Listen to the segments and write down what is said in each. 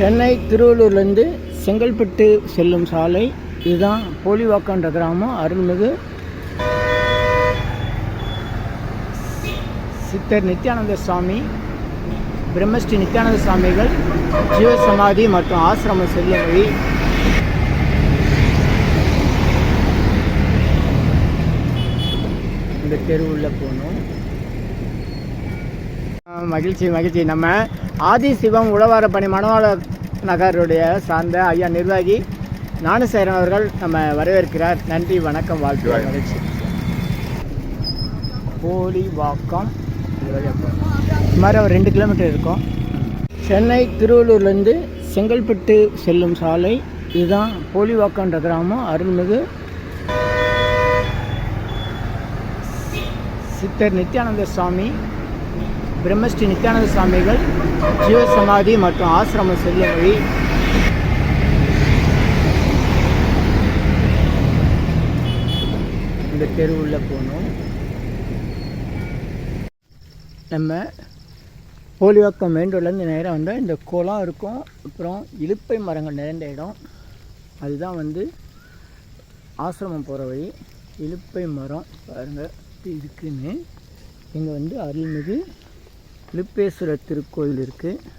சென்னை திருவள்ளூர்லேருந்து செங்கல்பட்டு செல்லும் சாலை. இதுதான் போலிவாக்கன்ற கிராமம். அருள்மிகு சித்தர் நித்யானந்த சுவாமி பிரம்மஸ்ரீ நித்யானந்த சுவாமிகள் ஜீவசமாதி மற்றும் ஆசிரமம் செல்லும் வழி இந்த தெருவுள்ள போகணும் மகிழ்ச்சி மகிழ்ச்சி. நம்ம ஆதி சிவம் உழவார பணி மணவாளர் நகருடைய சார்ந்த ஐயா நிர்வாகி ஞானசேரன் அவர்கள் நம்ம வரவேற்கிறார். நன்றி வணக்கம் வாழ்த்து மகிழ்ச்சி. வழியா போகணும். சுமார் ஒரு ரெண்டு கிலோமீட்டர் இருக்கும். சென்னை திருவள்ளூர்லேருந்து செங்கல்பட்டு செல்லும் சாலை. இதுதான் போலிவாக்கன்ற கிராமம். அருள்மிகு சித்தர் நித்யானந்த சுவாமி பிரம்மஸ்ரீ நித்யானந்த சுவாமிகள் ஜீவசமாதி மற்றும் ஆசிரம செல்ல வழி இந்த தெருவுள்ள போகணும் நம்ம போலிவாக்கம் மெயின் ரோட்லேருந்து நேராக வந்தால் இந்த குளம் இருக்கும். அப்புறம் இலுப்பை மரங்கள் நிறைந்த இடம். அதுதான் வந்து ஆசிரமம் போகிற வழி. இலுப்பை மரம் பாருங்கள் இருக்குன்னு இங்கே வந்து அருள்மிகு இலுப்பேஸ்வரர் திருக்கோயில் இருக்குது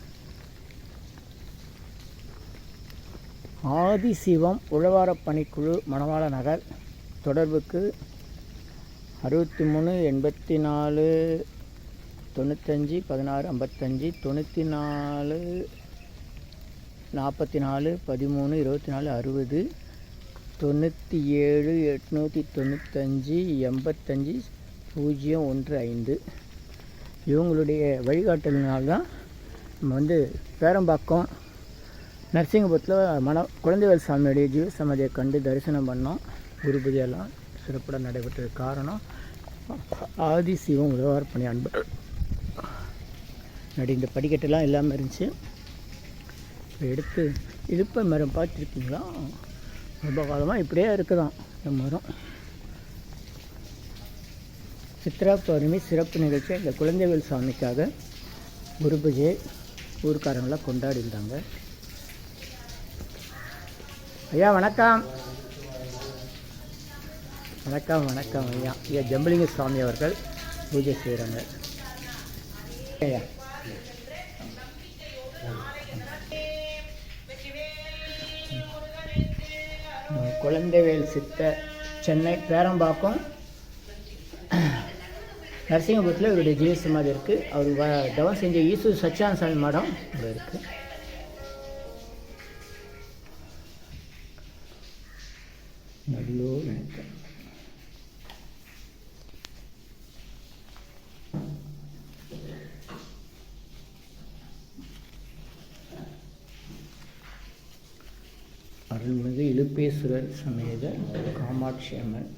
ஆதிசிவம் உழவார பணிக்குழு மணவாள நகர். தொடர்புக்கு அறுபத்தி மூணு எண்பத்தி நாலு தொண்ணூத்தஞ்சு பதினாறு ஐம்பத்தஞ்சு தொண்ணூற்றி நாலு நாற்பத்தி நாலு பதிமூணு இருபத்தி நாலு அறுபது தொண்ணூற்றி ஏழு எட்நூற்றி தொண்ணூத்தஞ்சு எண்பத்தஞ்சு பூஜ்ஜியம் ஒன்று ஐந்து. இவங்களுடைய வழிகாட்டலினால்தான் நம்ம வந்து பேரம்பாக்கம் நரசிங்கபுரத்தில் மன குழந்தைவேல் சாமியுடைய ஜீவ சமாதியை கண்டு தரிசனம் பண்ணோம். குரு பூஜையெல்லாம் சிறப்பாக நடைபெற்றது. காரணம் ஆதி சிவம் உதவார் பணி அன்பு. நடி இந்த படிக்கட்டெல்லாம் இல்லாமல் இருந்துச்சு. இப்போ எடுத்து இழுப்ப மரம் பார்த்துருக்கீங்களா? ரொம்ப காலமாக இப்படியே இருக்குதான் இந்த மரம். சித்ரா பௌர்ணமி சிறப்பு நிகழ்ச்சி இந்த குழந்தைவேல் சாமிக்காக குரு பூஜை ஊர்க்காரங்களாக கொண்டாடி இருந்தாங்க ஐயா வணக்கம். வணக்கம் வணக்கம் ஐயா. ஐயா ஜம்பலிங்க சுவாமி அவர்கள் பூஜை செய்கிறாங்க. ஐயா. குழந்தைவேல் சித்த சென்னை பேரம்பாக்கம் நரசிங்கபுரத்தில் இவருடைய ஜீவ சமாதி இருக்குது அவர் வ தவம் செஞ்ச ஈசு சச்சியான சாமி மடம் இங்கே இருக்குது நல்லூர் நினைக்கிறேன் அருள்மிகு இழுப்பேஸ்வரர் சமேத காமாட்சி அம்மன்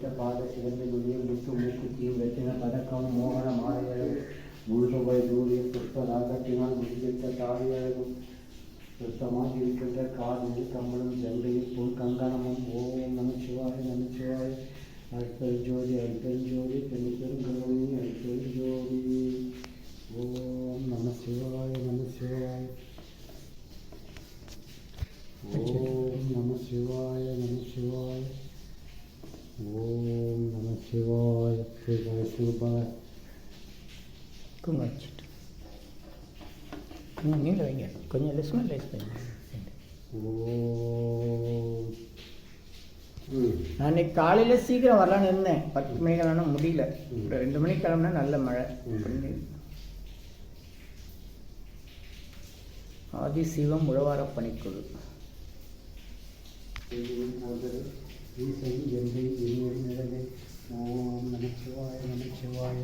ಸಿದ್ಧಪಾದ ಶಿವನ ಗುಡಿಯು ಬಿಟ್ಟು ಮೂಕುತಿಯು ವೆತ್ತಿನ ಪದಕಂ ಮೋಹನ ಮಾಲೆಯಳು ಮುಳುಗಬೈ ದೂರಿ ಪುಷ್ಪರಾಗತ್ತಿನ முடிவிட்ட தாவியழகும் சுத்தமாக இருக்கின்ற காதலி கம்பளம் ஜல்லையில் பொன் கங்கணமும் ஓம் நமச்சிவாய நமச்சிவாய அற்பெருஞ்சோதி அற்பெருஞ்சோதி பெருங்கருணி அற்பெருஞ்சோதி ஓம் நம சிவாய நம சிவாய ஓம் நம சிவாய நம சிவாய சிவாய சிவாய சிவாய குங்குமம் வச்சுட்டு குங்குமம் நீங்கள வைங்க கொஞ்சம் லெஸ்மெண்ட் லைஸ் பண்ணுங்க நான் இன்னைக்கு காலையில் சீக்கிரம் வரலான்னு இருந்தேன் பத்து மணிக்கு கிளம்பினா முடியல ரெண்டு மணிக்கு கிளம்புனா நல்ல மழை ஆதி சிவம் உழவார பணிக்குழு ஈசை எந்தை இனியொரு நிழலே ஓம் நமச்சிவாய நமச்சிவாய.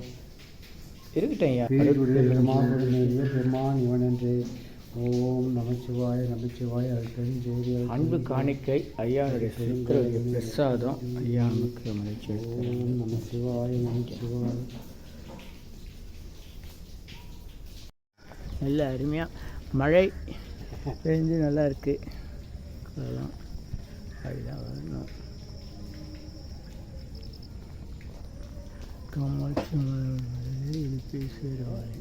நேரிய பெருமான் இவன் என்று ஓம் நமச்சிவாய நமச்சிவாய அழுத்தம் ஜோதி அன்பு காணிக்கை ஐயாவுடைய சுத்திர பிரசாதம் ஐயா நமக்கு மகிழ்ச்சி. ஓம் நம சிவாய நமச்சிவாய. நல்ல அருமையாக மழை பெஞ்சு நல்லா இருக்கு. அதான் அதுதான் வரணும். சேருவாய்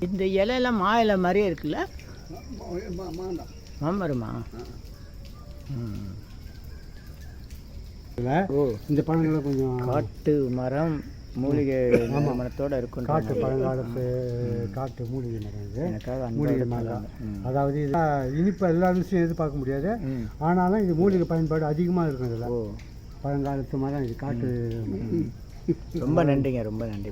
இந்த இலையெல்லாம் மா இலை மாதிரியே இருக்குல்ல? மாமரமா இந்த பழங்களை கொஞ்சம் காட்டு மரம். மூலிகை மரத்தோட இருக்கும் காட்டு பழங்காலத்து காட்டு மூலிகை மரம் இது எனக்காக மூலிகை மரம். அதாவது இது இனிப்பு எல்லா விஷயம் எதிர்பார்க்க முடியாது. ஆனாலும் இது மூலிகை பயன்பாடு அதிகமாக இருக்கும் இதில் பழங்காலத்து மரம் இது காட்டு ரொம்ப நன்றிங்க ரொம்ப நன்றி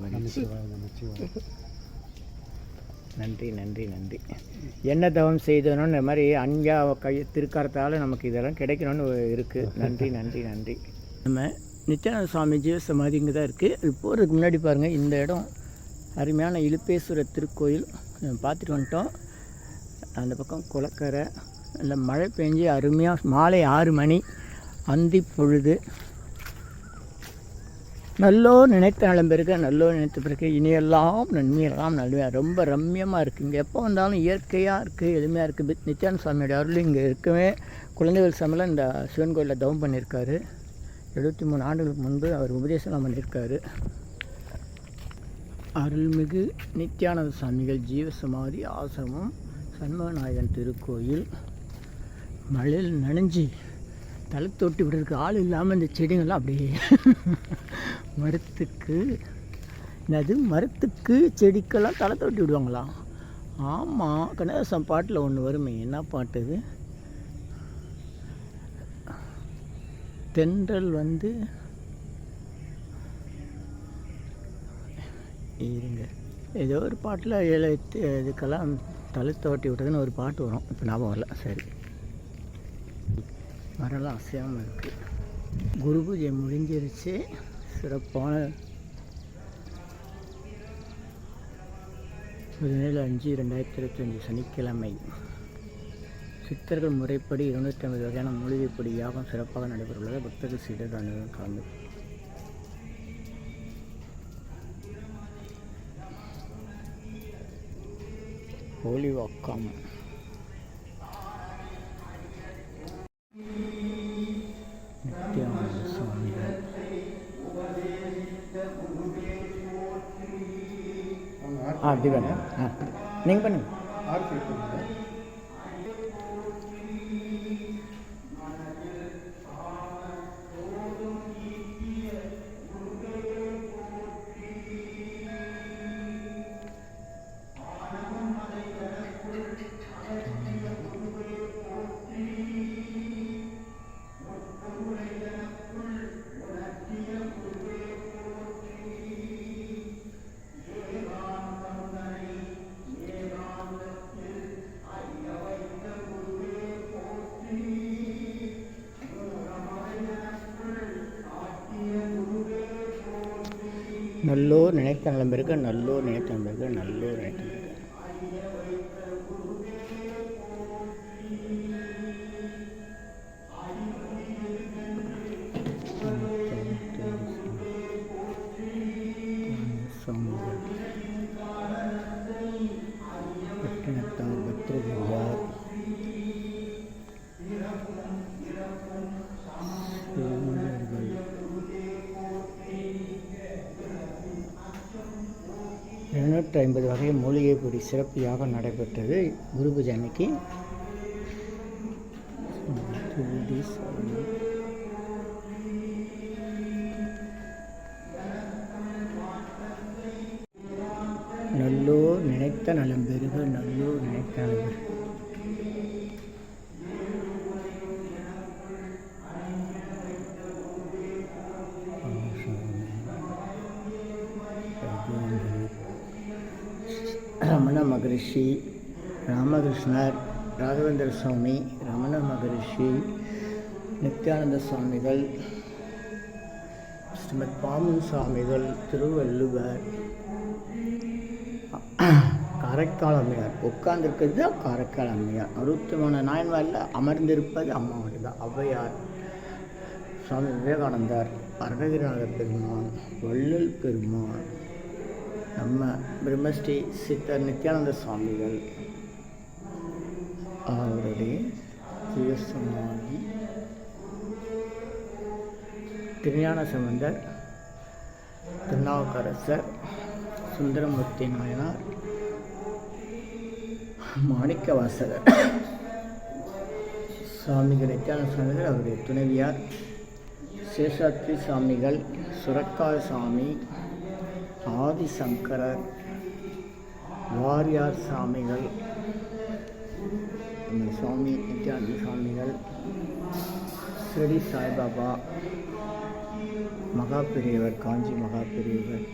நன்றி நன்றி நன்றி என்ன தவம் செய்தனோ இந்த மாதிரி அஞ்சா கை திருக்கரத்தால் நமக்கு இதெல்லாம் கிடைக்கணும்னு இருக்குது நன்றி நன்றி நன்றி. நம்ம நித்யானந்த சுவாமி ஜீவசமாதி இங்கே தான் இருக்குது அது போகிறதுக்கு முன்னாடி பாருங்கள் இந்த இடம் அருமையான இலுப்பேஸ்வரர் திருக்கோயில். பார்த்துட்டு வந்துட்டோம். அந்த பக்கம் குளக்கரை அந்த மழை பெஞ்சு அருமையாக மாலை ஆறு மணி. அந்தி பொழுது. நல்லோ நினைத்த நலம் பெருக நல்லோ நினைத்த பிறகு இனியெல்லாம் நன்மையெல்லாம் நன்மையாக ரொம்ப ரம்மியமாக இருக்குது இங்கே எப்போ வந்தாலும் இயற்கையாக இருக்குது எளிமையாக இருக்குது நித்யானந்த சுவாமியோட அருள் இங்கே இருக்கவே. குழந்தைகள் சமையல இந்த சிவன் கோயிலில் தவம் பண்ணியிருக்காரு. எழுபத்தி மூணு ஆண்டுகளுக்கு முன்பு அவர் உபதேசம் பண்ணியிருக்காரு அருள்மிகு நித்யானந்த சுவாமிகள் ஜீவசமாதி ஆசிரமம் சண்மநாயகன் திருக்கோயில். மழையில் நனைஞ்சி தலை தொட்டி விடுறதுக்கு ஆள் இல்லாமல் இந்த செடிங்கள்லாம் அப்படியே மரத்துக்கு என்னது மரத்துக்கு செடிக்கெல்லாம் தலை தொட்டி விடுவாங்களா? ஆமாம் கண்ணதாசன் பாட்டில் ஒன்று வருமே என்ன பாட்டு இது தென்றல் வந்து இருங்க. ஏதோ ஒரு பாட்டில் ஏழு இதுக்கெல்லாம் தலை தோட்டி விட்டதுன்னு ஒரு பாட்டு வரும். இப்போ ஞாபகம் வரல. சரி. மரம்லாம் அசையாமல் இருக்குது குரு பூஜை முடிஞ்சிருச்சு. சிறப்பான பதினேழு அஞ்சு ரெண்டாயிரத்தி இருபத்தஞ்சி சனிக்கிழமை. சித்தர்கள் முறைப்படி இருநூற்றி ஐம்பது வகையான மூலிகைப்படி யாகம் சிறப்பாக நடைபெறவுள்ளது பக்தர்கள் சீடர் அனைவரும் கலந்து ஒளிவாக்கம் நித்யானந்த சுவாமிகள். ஆ ஆ நீங்கள் பண்ணுங்க. நல்லோர் நினைத்த நலம் பெருக நல்லோர் நினைத்த நலம் பெருக நல்லோர் நினைத்த நூற்றி ஐம்பது வகை மூலிகை பொடி சிறப்பியாக நடைபெற்றது. குரு பூஜை அன்னைக்கு. நல்லோர் நினைத்த நலம்பு. ரமண மகரிஷி ராமகிருஷ்ணர் ராகவேந்திர சுவாமி ரமண மகரிஷி நித்யானந்த சுவாமிகள் ஸ்ரீமத் பாமன் சுவாமிகள் திருவள்ளுவர் காரைக்கால் அம்மையார். உட்கார்ந்துருக்கிறது தான் காரைக்கால் அம்மையார். அறுபத்தி மூணு நாயன்வாரில் அமர்ந்திருப்பது அம்மா தான். ஔவையார் சுவாமி விவேகானந்தர் அருணகிரிநாத பெருமான் வள்ளல் பெருமான் நம்ம பிரம்மஸ்ரீ சித்தர் நித்யானந்த சுவாமிகள் அவருடைய ஜீவசமாதி திருஞான சம்பந்தர் திருநாவுக்கரசர் சுந்தரமூர்த்தி நாயனார் மாணிக்கவாசகர் சுவாமிகள் நித்யானந்த சுவாமிகள் அவருடைய துணைவியார் சேஷாத்ரி சுவாமிகள் சுரக்கா சாமி ஆதிசங்கரர் வாரியார் சாமிகள் இந்த சுவாமி நித்யானந்த சுவாமிகள் ஸ்ரீ சாய்பாபா மகா பெரியவர் காஞ்சி மகா பெரியவர்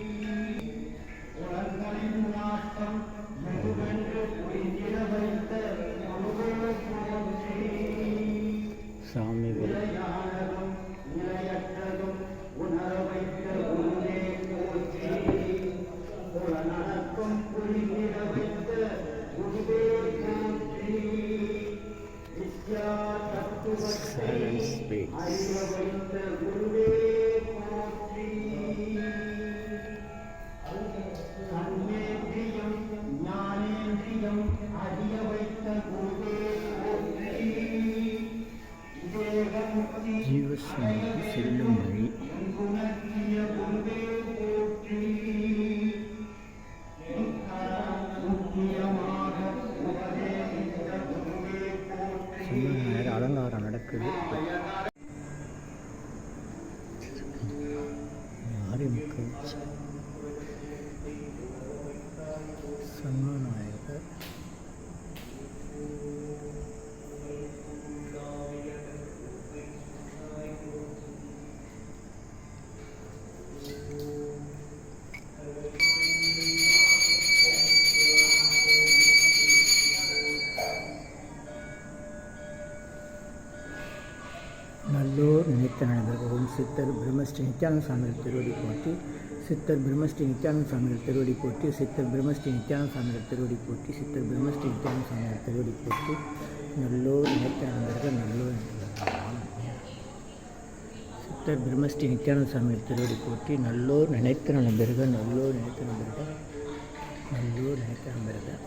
சித்தர் பிரம்மஸ்ரீ நித்யானந்த சாமிகள் திருவடி போற்றி சித்தர் பிரம்மஸ்ரீ நித்யானந்த சாமிகள் திருவடி போற்றி சித்தர் பிரம்மஸ்ரீ நித்யானந்த சாமிகள் திருவடி போற்றி சித்தர் பிரம்மஸ்ரீ நித்யானந்த சாமிகள் திருவடி போற்றி நல்லோர் நினைத்த நல்லோர் சித்தர் பிரம்மஸ்ரீ நித்யானந்த சாமிகள் திருவடி போற்றி நல்லோர் நினைத்த நண்பர்கள் நல்லோர் நினைத்த நண்பர்கள் நல்லோர் நினைத்த நண்பர்கள்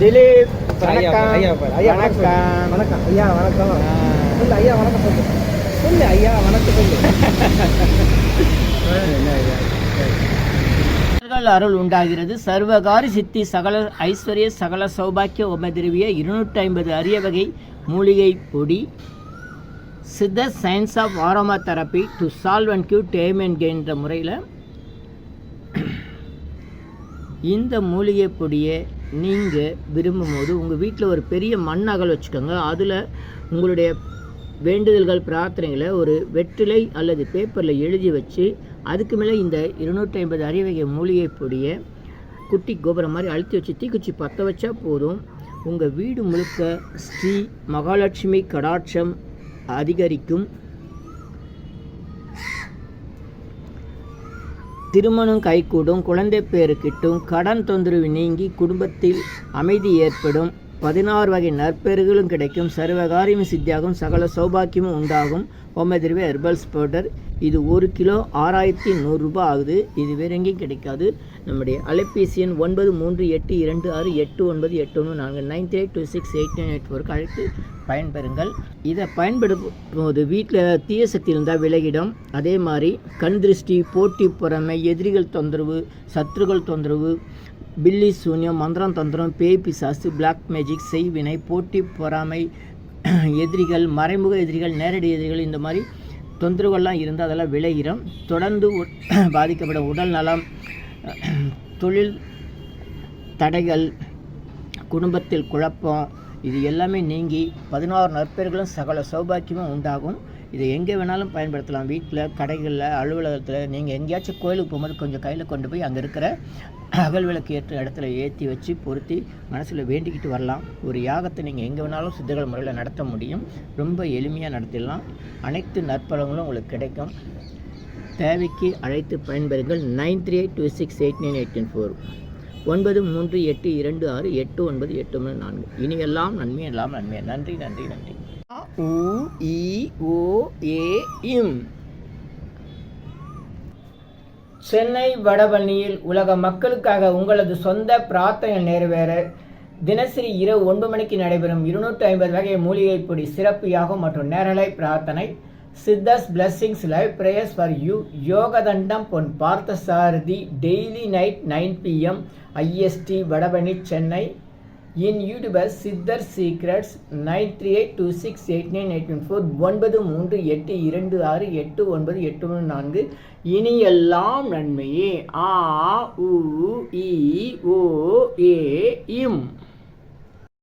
திலீப் வணக்கம். ஐயா, ஐயா, வணக்கம். வணக்கம். ஐயா வணக்கம். சொல்லு ஐயா வணக்கம் சொல்லு. சொல்லு ஐயா வணக்கம் சொல்லு. அருள் உண்டாகிறது. சர்வகாரி சித்தி சகல ஐஸ்வர்ய சகல சௌபாக்கிய உபதிரவிய இருநூற்றி ஐம்பது அரிய வகை மூலிகை பொடி Siddha science of aroma therapy to solve and cure them and கெயின்ற முறையில் இந்த மூலிகை பொடியை நீங்கள் விரும்பும் போது உங்கள் வீட்டில் ஒரு பெரிய மண் அகல் வச்சுக்கோங்க. அதில் உங்களுடைய வேண்டுதல்கள் பிரார்த்தனைகளை ஒரு வெற்றிலை அல்லது பேப்பரில் எழுதி வச்சு அதுக்கு மேலே இந்த இருநூற்றி ஐம்பது அறிவகை மூலிகை பொடியை குட்டி கோபுரம் மாதிரி அழுத்தி வச்சு தீக்குச்சி பற்ற வச்சா போதும். உங்கள் வீடு முழுக்க ஸ்ரீ மகாலட்சுமி கடாட்சம் அதிகரிக்கும். திருமணம் கைகூடும் குழந்தை பேரு கிட்டும் கடன் தொந்தரவு நீங்கி குடும்பத்தில் அமைதி ஏற்படும். பதினாறு வகை நற்பெறுகளும் கிடைக்கும். சர்வகாரியமும் சித்தியாகும். சகல சௌபாக்கியமும் உண்டாகும். ஹோமதிர்வே ஹெர்பல்ஸ் பவுடர். இது ஒரு கிலோ ஆறாயிரத்தி நூறுரூபா ஆகுது. இது வேற எங்கேயும் கிடைக்காது. நம்முடைய அலைபேசி எண் ஒன்பது மூன்று எட்டு இரண்டு ஆறு எட்டு ஒன்பது எட்டு ஒன்று நான்கு. Nine three two six eight nine eight ஃபோருக்கு அழைத்து பயன்பெறுங்கள். இதை பயன்படுத்தும் போது வீட்டில் தீய சக்தி இருந்தால் விலகிடும். அதே மாதிரி கண் திருஷ்டி போட்டி பொறாமை எதிரிகள் தொந்தரவு சத்துருக்கள் தொந்தரவு பில்லி சூன்யம் மந்திரம் தந்திரம் பேய் பிசாசு பிளாக் மேஜிக் செய்வினை போட்டி பொறாமை எதிரிகள் மறைமுக எதிரிகள் நேரடி எதிரிகள் இந்த மாதிரி தொந்தரவுகள்லாம் இருந்து அதெல்லாம் விளைகிறோம் தொடர்ந்து பாதிக்கப்படும் உடல் நலம் தொழில் தடைகள் குடும்பத்தில் குழப்பம் இது எல்லாமே நீங்கி பதினாறு நற்பெயர்களும் சகல சௌபாக்கியமும் உண்டாகும். இதை எங்கே வேணாலும் பயன்படுத்தலாம். வீட்டில் கடைகளில் அலுவலகத்தில். நீங்கள் எங்கேயாச்சும் கோயிலுக்கு போகும்போது கொஞ்சம் கையில் கொண்டு போய் அங்கே இருக்கிற அகல் விளக்கு ஏற்ற இடத்துல ஏற்றி வச்சு பொருத்தி மனசில் வேண்டிக்கிட்டு வரலாம். ஒரு யாகத்தை நீங்கள் எங்கே வேணாலும் சித்தர்கள் முறையில் நடத்த முடியும். ரொம்ப எளிமையாக நடத்திடலாம். அனைத்து நற்பலங்களும் உங்களுக்கு கிடைக்கும். தேவைக்கு அழைத்து பயன்பெறுங்கள். Nine three eight two six eight nine eight four. ஒன்பது மூன்று எட்டு இரண்டு ஆறு எட்டு ஒன்பது எட்டு ஒன்று நான்கு. இனி எல்லாம் நன்மை எல்லாம் நன்மை. நன்றி நன்றி நன்றி. உ இ ஓ ஏ இம். சென்னை வடபழனியில் உலக மக்களுக்காக உங்களது சொந்த பிரார்த்தனை நிறைவேற தினசரி இரவு ஒன்பது மணிக்கு நடைபெறும் இருநூற்றி ஐம்பது வகை மூலிகை பொடி சிறப்பு யாகம் மற்றும் நேரலை பிரார்த்தனை Siddhas blessings live prayers for you யோகதண்டம் Pon Parthasarathy daily night nine PM IST Vadapalani Chennai. N YouTuber Siddhar secrets nine three eight two six eight nine eight one four ஒன்பது மூன்று எட்டு இரண்டு ஆறு எட்டு ஒன்பது எட்டு ஒன்று நான்கு. இனி எல்லாம் நன்மையே. ஆ உ இ ஓ ஏ இம்.